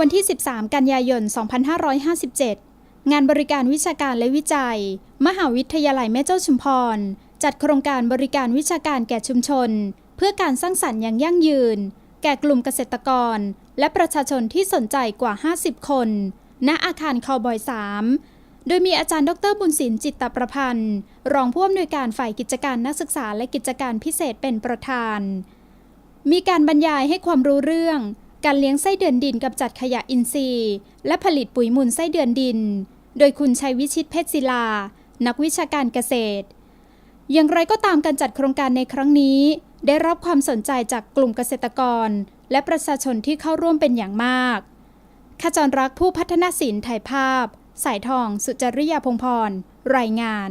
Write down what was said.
วันที่ 13 กันยายน 2557 งานบริการวิชาการและวิจัย มหาวิทยาลัยแม่เจ้าชุมพร จัดโครงการบริการวิชาการแก่ชุมชน เพื่อการสร้างสรรค์อย่างยั่งยืน แก่กลุ่มเกษตรกร และประชาชนที่สนใจกว่า 50 คน ณ อาคารคาวบอย 3 โดยมีอาจารย์ดรบุญศิลป์จิตตประพันธ์ รองผู้อำนวยการฝ่ายกิจการนักศึกษาและกิจการพิเศษเป็นประธาน มีการบรรยายให้ความรู้เรื่อง การเลี้ยงไส้เดือนดินกำจัดขยะอินทรีย์ และผลิตปุ๋ยมูลไส้เดือนดิน โดยคุณชัยวิชิตเพชรศิลา นักวิชาการเกษตร อย่างไรก็ตามการจัดโครงการในครั้งนี้ ได้รับความสนใจจากกลุ่มเกษตรกร และประชาชนที่เข้าร่วมเป็นอย่างมากขจรรักผู้พัฒนาศิลป์ถ่ายภาพ สายทองสุจริยาพงพร รายงาน